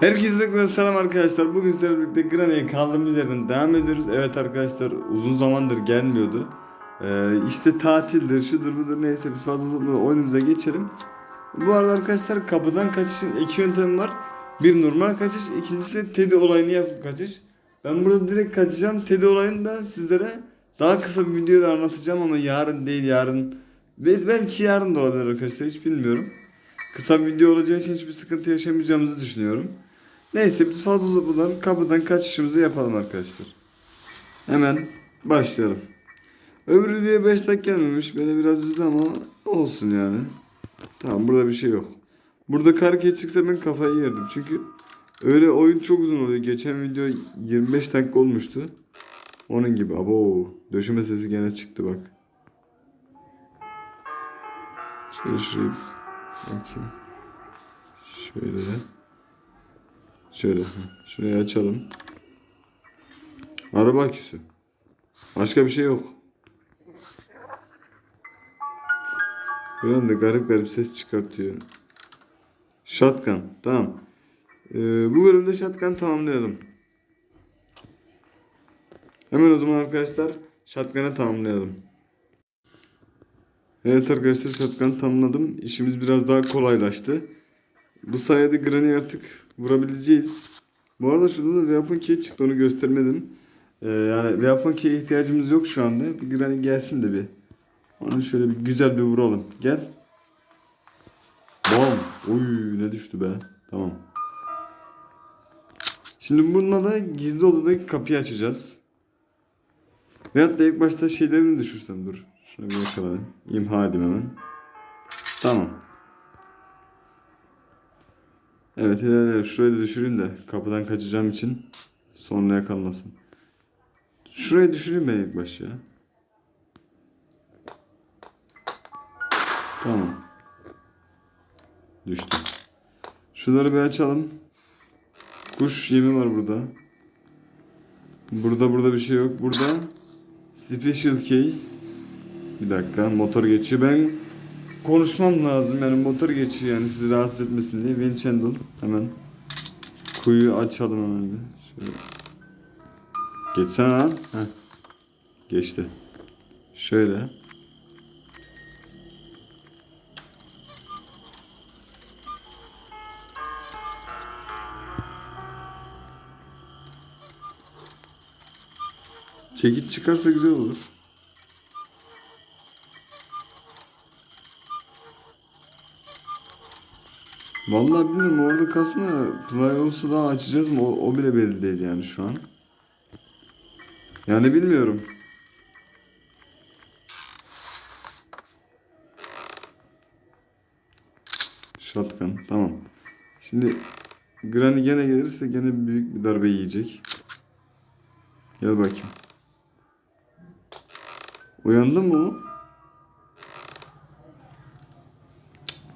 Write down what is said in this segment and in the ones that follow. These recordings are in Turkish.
Herkese tekrar selam arkadaşlar. Bugün sizlerle birlikte Granny'e kaldığımız yerden devam ediyoruz. Evet arkadaşlar uzun zamandır gelmiyordu. Ee, işte tatildir, şudur budur neyse biz fazla uzatmadan oyunumuza geçelim. Bu arada arkadaşlar kapıdan kaçışın iki yöntemi var. Bir normal kaçış, ikincisi de Teddy olayını yapıp kaçış. Ben burada direkt kaçacağım. Teddy olayını da sizlere daha kısa bir videoda anlatacağım ama yarın değil yarın. Bel- Belki yarın da olabilir arkadaşlar hiç bilmiyorum. Kısa bir video olacağı için hiçbir sıkıntı yaşamayacağımızı düşünüyorum. Neyse biz fazla uzatmadan kapıdan kaçışımızı yapalım arkadaşlar. Hemen başlayalım. Öbür videoya 5 dakika gelmemiş. Beni biraz üzdü ama olsun yani. Tamam burada bir şey yok. Burada karke çıksa ben kafayı yerdim. Çünkü öyle oyun çok uzun oluyor. Geçen video 25 dakika olmuştu. Onun gibi. Abo döşeme sesi gene çıktı bak. Şöyle şurayı bakayım. Şöyle. Şöyle. Şurayı açalım. Araba aküsü. Başka bir şey yok. Bir anda garip garip ses çıkartıyor. Shotgun. Tamam. Ee, bu bölümde shotgun tamamlayalım. Hemen o zaman arkadaşlar shotgun'ı tamamlayalım. Evet arkadaşlar shotgun'ı tamamladım. İşimiz biraz daha kolaylaştı. Bu sayede Granny artık vurabileceğiz. Bu arada şurada da weapon key çıktı onu göstermedim. Ee, yani weapon key'e ihtiyacımız yok şu anda. Bir Granny gelsin de bir. Onu şöyle bir güzel bir vuralım. Gel. Bam. Oy ne düştü be. Tamam. Şimdi bununla da gizli odadaki kapıyı açacağız. Veyahut da ilk başta şeylerini düşürsem dur. Şunu bir yakalayayım. İmha edeyim hemen. Tamam. Evet ilerleyelim. Şurayı da düşüreyim de kapıdan kaçacağım için sonra yakalanmasın. Şurayı düşüreyim ben ilk baş. Tamam. Düştü. Şunları bir açalım. Kuş yemi var burada. Burada burada bir şey yok. Burada Special Key. Bir dakika motor geçiyor. Ben konuşmam lazım yani motor geçiyor yani sizi rahatsız etmesin diye. Channel hemen. Kuyu açalım hemen bir. Şöyle. Geçsene lan. Heh. Geçti. Şöyle. Çekiç çıkarsa güzel olur. Vallahi bilmiyorum orada kasma Playos'u daha açacağız mı o, o bile belli değil yani şu an. Yani bilmiyorum. Shotgun tamam. Şimdi Granny gene gelirse gene büyük bir darbe yiyecek. Gel bakayım. Uyandı mı o?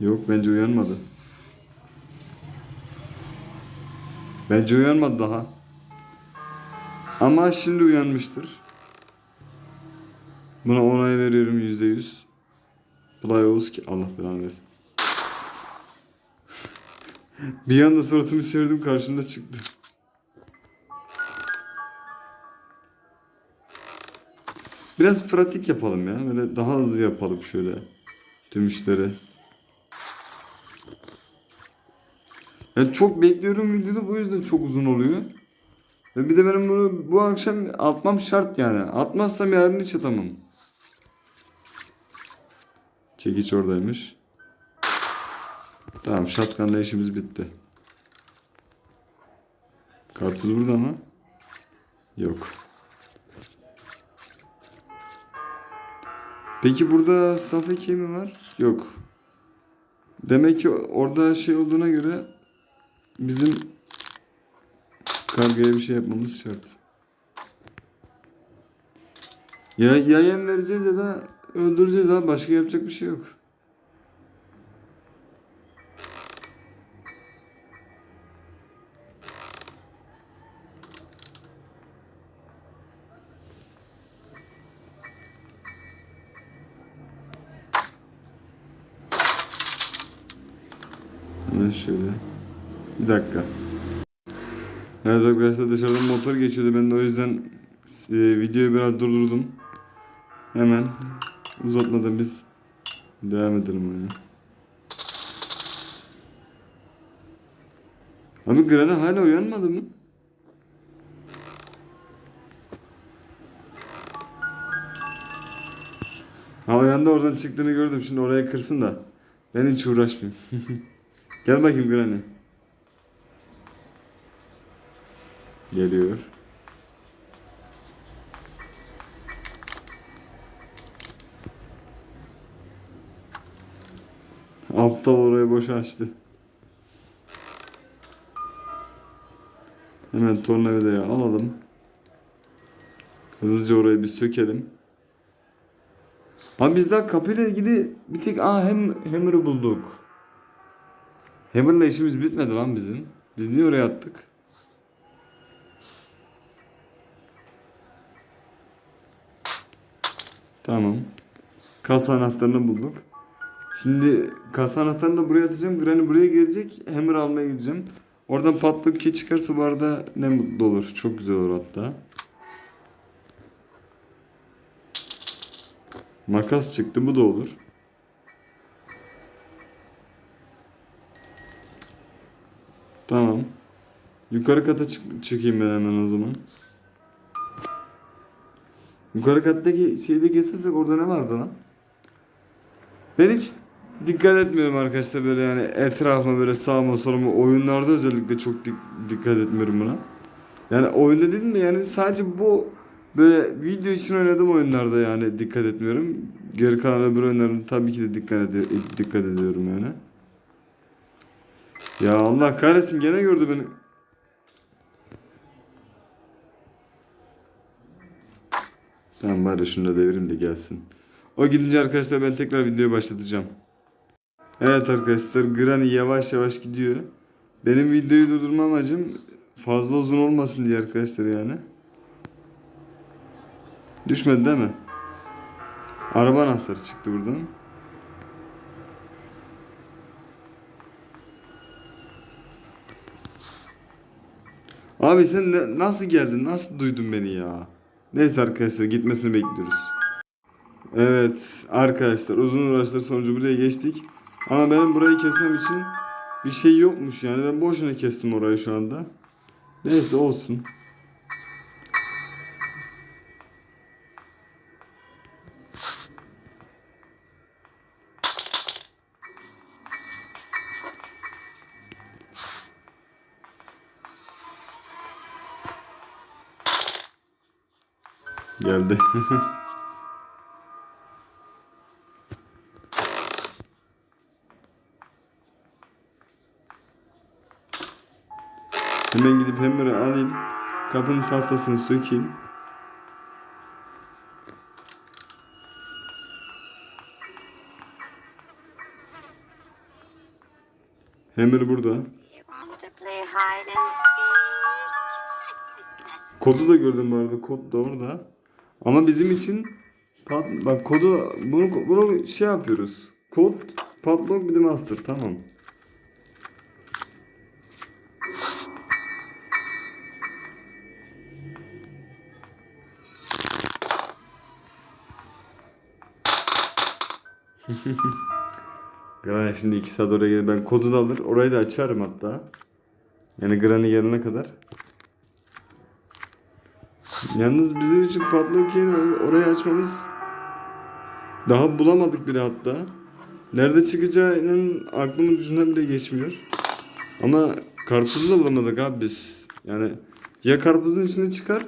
Yok bence uyanmadı. Bence uyanmadı daha. Ama şimdi uyanmıştır. Buna onay veriyorum yüzde yüz. Playos ki Allah belanı versin. bir anda suratımı çevirdim karşımda çıktı. Biraz pratik yapalım ya. Böyle daha hızlı yapalım şöyle. Tüm işleri. Yani çok bekliyorum videoda bu yüzden çok uzun oluyor. Ve bir de benim bunu bu akşam atmam şart yani. Atmazsam yarın hiç atamam. Çekiç oradaymış. Tamam shotgun'la işimiz bitti. Karpuz burada mı? Yok. Peki burada saf ekiği var? Yok. Demek ki orada şey olduğuna göre bizim kargaya bir şey yapmamız şart. Ya, ya yem vereceğiz ya da öldüreceğiz abi. Başka yapacak bir şey yok. Hemen şöyle. Bir dakika. Evet arkadaşlar dışarıdan motor geçiyordu. Ben de o yüzden e, videoyu biraz durdurdum. Hemen uzatmadan biz devam edelim oyuna. Abi Granny hala uyanmadı mı? Ha uyandı oradan çıktığını gördüm. Şimdi oraya kırsın da. Ben hiç uğraşmayayım. Gel bakayım Granny. Geliyor. Aptal orayı boşa açtı. Hemen tornavidayı alalım. Hızlıca orayı bir sökelim. Abi biz daha kapıyla ilgili bir tek aa hem Hammer'ı bulduk. Hammer'la işimiz bitmedi lan bizim. Biz niye oraya attık? Tamam. Kasa anahtarını bulduk. Şimdi kasa anahtarını da buraya atacağım. Granny buraya gelecek. Hammer almaya gideceğim. Oradan patlak ki çıkarsa bu arada ne mutlu olur. Çok güzel olur hatta. Makas çıktı bu da olur. Tamam. Yukarı kata çık- çıkayım ben hemen o zaman. Yukarı kattaki şeyde kesersek orada ne vardı lan? Ben hiç dikkat etmiyorum arkadaşlar böyle yani etrafıma böyle sağıma soluma oyunlarda özellikle çok dik- dikkat etmiyorum buna. Yani oyunda dedim de yani sadece bu böyle video için oynadığım oyunlarda yani dikkat etmiyorum. Geri kalan öbür oyunlarım tabii ki de dikkat, edi- dikkat ediyorum yani. Ya Allah kahretsin gene gördü beni. Tamam bari şunu da devireyim de gelsin. O gidince arkadaşlar ben tekrar videoyu başlatacağım. Evet arkadaşlar Granny yavaş yavaş gidiyor. Benim videoyu durdurma amacım fazla uzun olmasın diye arkadaşlar yani. Düşmedi değil mi? Araba anahtarı çıktı buradan. Abi sen nasıl geldin? Nasıl duydun beni ya? Neyse arkadaşlar gitmesini bekliyoruz. Evet arkadaşlar uzun uğraşlar sonucu buraya geçtik. Ama benim burayı kesmem için bir şey yokmuş yani. Ben boşuna kestim orayı şu anda. Neyse olsun. Geldi. Hemen gidip Hammer'ı alayım. Kapının tahtasını sökeyim. Hammer burada. Kodu da gördüm bu arada. Kod da orada. Ama bizim için pat, bak kodu bunu bunu şey yapıyoruz. Kod padlock bir de master tamam. Granny şimdi iki saat oraya gelir. Ben kodu da alır. Orayı da açarım hatta. Yani Granny gelene kadar. Yalnız bizim için padlock yeri orayı açmamız daha bulamadık bile hatta. Nerede çıkacağının aklımın ucundan bile geçmiyor. Ama karpuzu da bulamadık abi biz. Yani ya karpuzun içine çıkar.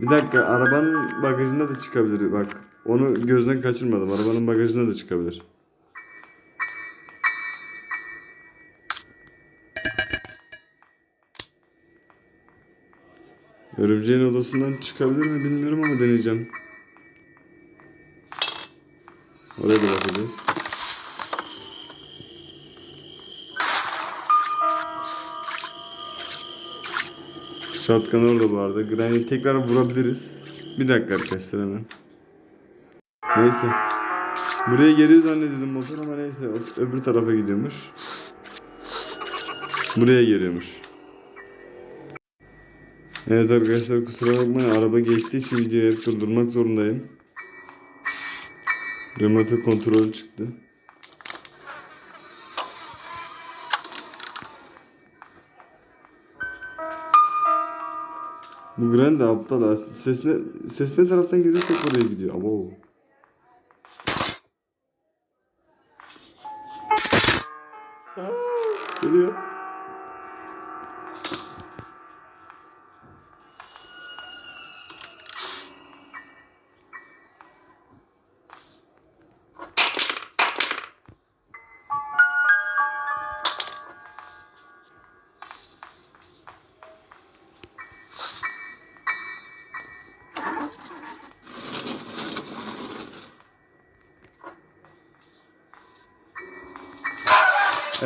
Bir dakika arabanın bagajında da çıkabilir bak. Onu gözden kaçırmadım. Arabanın bagajında da çıkabilir. Örümceğin odasından çıkabilir mi bilmiyorum ama deneyeceğim. Oraya da bakacağız. Shotgun orada bu arada. Granny'i tekrar vurabiliriz. Bir dakika arkadaşlar hemen. Neyse. Buraya geliyor zannediyordum motor ama neyse. Öbür tarafa gidiyormuş. Buraya geliyormuş. Evet arkadaşlar kusura bakmayın araba geçtiği için videoyu hep durdurmak zorundayım. Remote kontrol çıktı. Bu Gren de aptal. Ses ne, ses ne taraftan geliyorsa oraya gidiyor. Abo.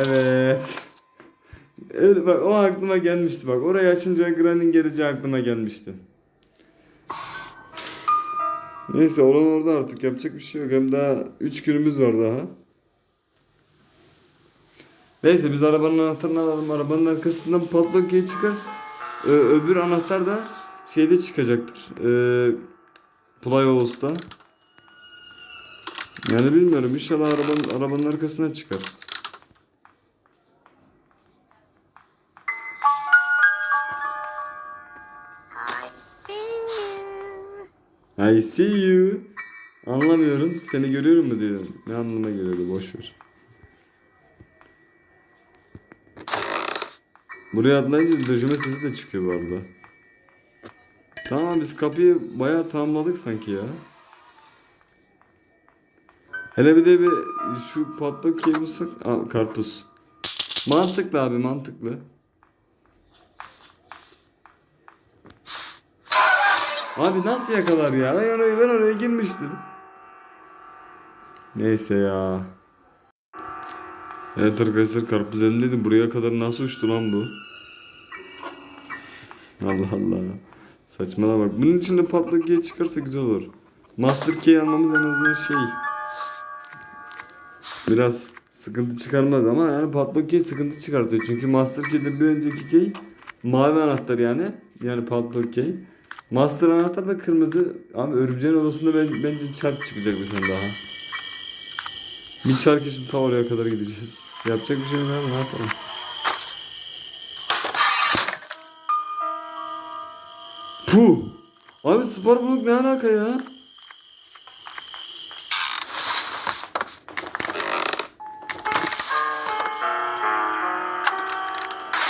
Evet. Öyle bak o aklıma gelmişti bak. Orayı açınca Gran'in geleceği aklıma gelmişti. Neyse olan orada artık yapacak bir şey yok. Hem daha 3 günümüz var daha. Neyse biz arabanın anahtarını alalım. Arabanın arkasından padlock key çıkarsa ö- öbür anahtar da şeyde çıkacaktır. Ee, Playhouse'da. Yani bilmiyorum. İnşallah arabanın, arabanın arkasından çıkar. I see you. Anlamıyorum. Seni görüyorum mu diyor. Ne anlama geliyordu boş ver. Buraya atlayınca döşeme sesi de çıkıyor bu arada. Tamam biz kapıyı bayağı tamamladık sanki ya. Hele bir de bir şu patlak bulsak. Aa, karpuz. Mantıklı abi mantıklı. Abi nasıl yakalar ya? Ben oraya, ben oraya girmiştim. Neyse ya. Evet arkadaşlar karpuz elimdeydi. Buraya kadar nasıl uçtu lan bu? Allah Allah. Saçmalama bak. Bunun içinde patlak key çıkarsa güzel olur. Master key almamız en azından şey. Biraz sıkıntı çıkarmaz ama yani patlak key sıkıntı çıkartıyor. Çünkü master key'de bir önceki key mavi anahtar yani. Yani patlak key. Master anahtar da kırmızı. Abi örümceğin odasında ben, bence çark çıkacak bir tane daha. Bir çark için ta oraya kadar gideceğiz. Yapacak bir şey yok abi ne yapalım. Puh! Abi spor buluk ne alaka ya?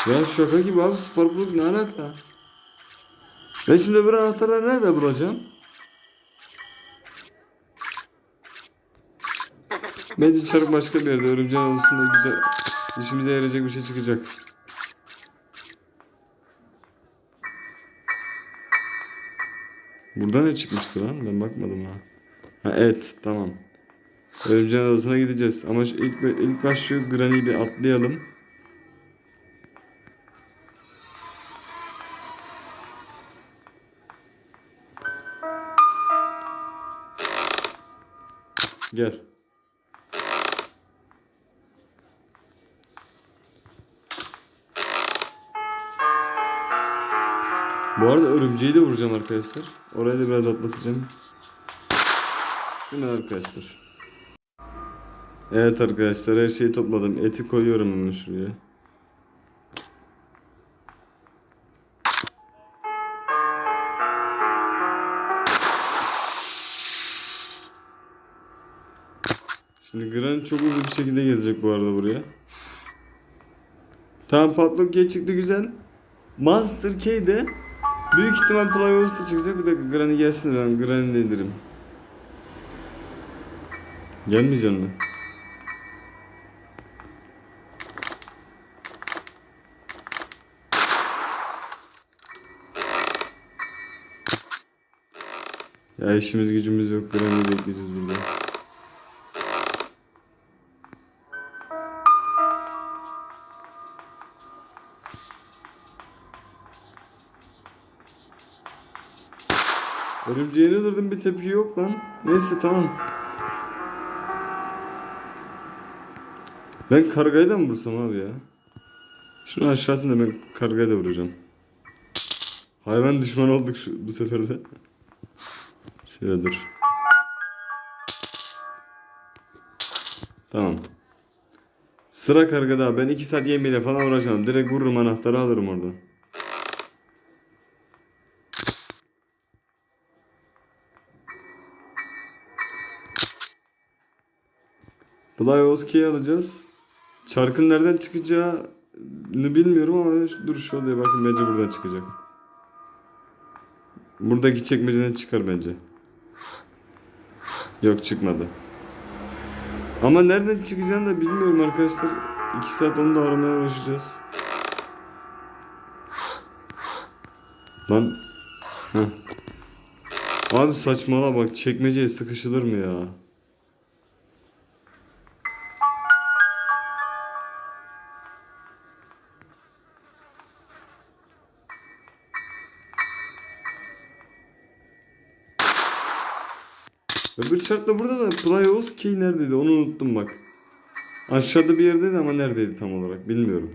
Ya şaka gibi abi spor buluk ne alaka? Ben şimdi öbür anahtarları nerede bulacağım? Bence çarık başka bir yerde. Örümceğin odasında güzel işimize yarayacak bir şey çıkacak. Burada ne çıkmıştı lan? Ben bakmadım ha. Ha evet tamam. Örümceğin odasına gideceğiz. Ama ilk, ilk baş şu Granny'i bir atlayalım. Gel. Bu arada örümceği de vuracağım arkadaşlar. Orayı da biraz atlatacağım. Yine arkadaşlar. Evet arkadaşlar her şeyi topladım. Eti koyuyorum hemen şuraya. Şimdi Gran çok hızlı bir şekilde gelecek bu arada buraya. Tamam patlok K çıktı güzel. Monster K de büyük ihtimal Playhouse'da çıkacak. Bir dakika Granny gelsin ben Granny'i de indireyim. Gelmeyecek mi? Ya işimiz gücümüz yok. Granny'i bekleyeceğiz burada. Örümceğini öldürdüm bir tepki yok lan. Neyse tamam. Ben kargayı da mı vursam abi ya? Şunu aşağısında ben kargayı da vuracağım. Hayvan düşman olduk şu, bu sefer de. Şöyle dur. Tamam. Sıra kargada. Ben 2 saat yemeğiyle falan uğraşamam. Direkt vururum anahtarı alırım oradan. Blyovski'yi alacağız. Çarkın nereden çıkacağını bilmiyorum ama dur şu odaya bakayım bence buradan çıkacak. Buradaki çekmeceden çıkar bence. Yok çıkmadı. Ama nereden çıkacağını da bilmiyorum arkadaşlar. 2 saat onu da aramaya uğraşacağız. Lan. Heh. Abi saçmala bak çekmeceye sıkışılır mı ya? Da burada da Playos Key neredeydi onu unuttum bak. Aşağıda bir yerdeydi ama neredeydi tam olarak bilmiyorum.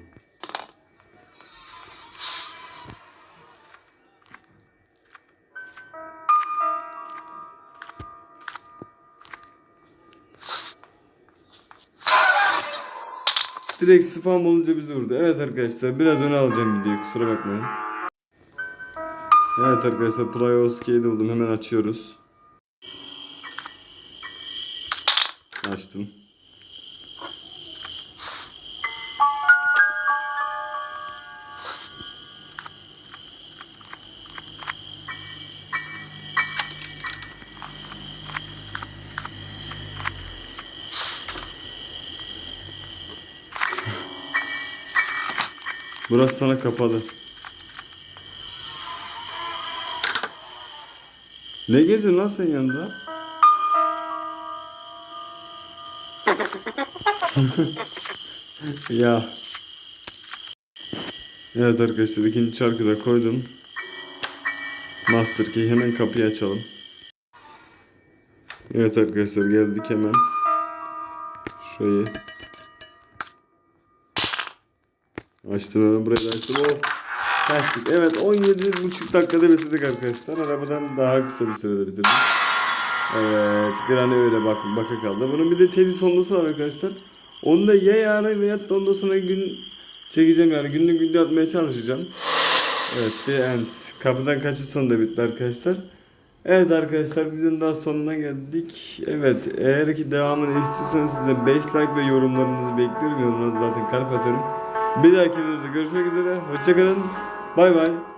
Direkt spam olunca bizi vurdu. Evet arkadaşlar biraz öne alacağım videoyu kusura bakmayın. Evet arkadaşlar Playos Key'de buldum hemen açıyoruz. Açtım. Burası sana kapalı. Ne geziyorsun lan sen yanında? ya. Evet arkadaşlar ikinci çarkı da koydum. Master key hemen kapıyı açalım. Evet arkadaşlar geldik hemen. Şurayı. Açtım hemen burayı da açtım. Oh. Evet 17,5 dakikada bitirdik arkadaşlar. Arabadan daha kısa bir sürede bitirdik. Evet, Granny öyle bak baka kaldı. Bunun bir de teli sonlusu var arkadaşlar. Onu da ya yarın veya da ondan sonra gün çekeceğim yani günlük video atmaya çalışacağım. Evet, the end. Kapıdan kaçış sonu da bitti arkadaşlar. Evet arkadaşlar videonun daha sonuna geldik. Evet eğer ki devamını istiyorsanız size 5 like ve yorumlarınızı bekliyorum. Yorumlarınızı zaten kalp atıyorum. Bir dahaki videoda görüşmek üzere. Hoşçakalın. Bay bay.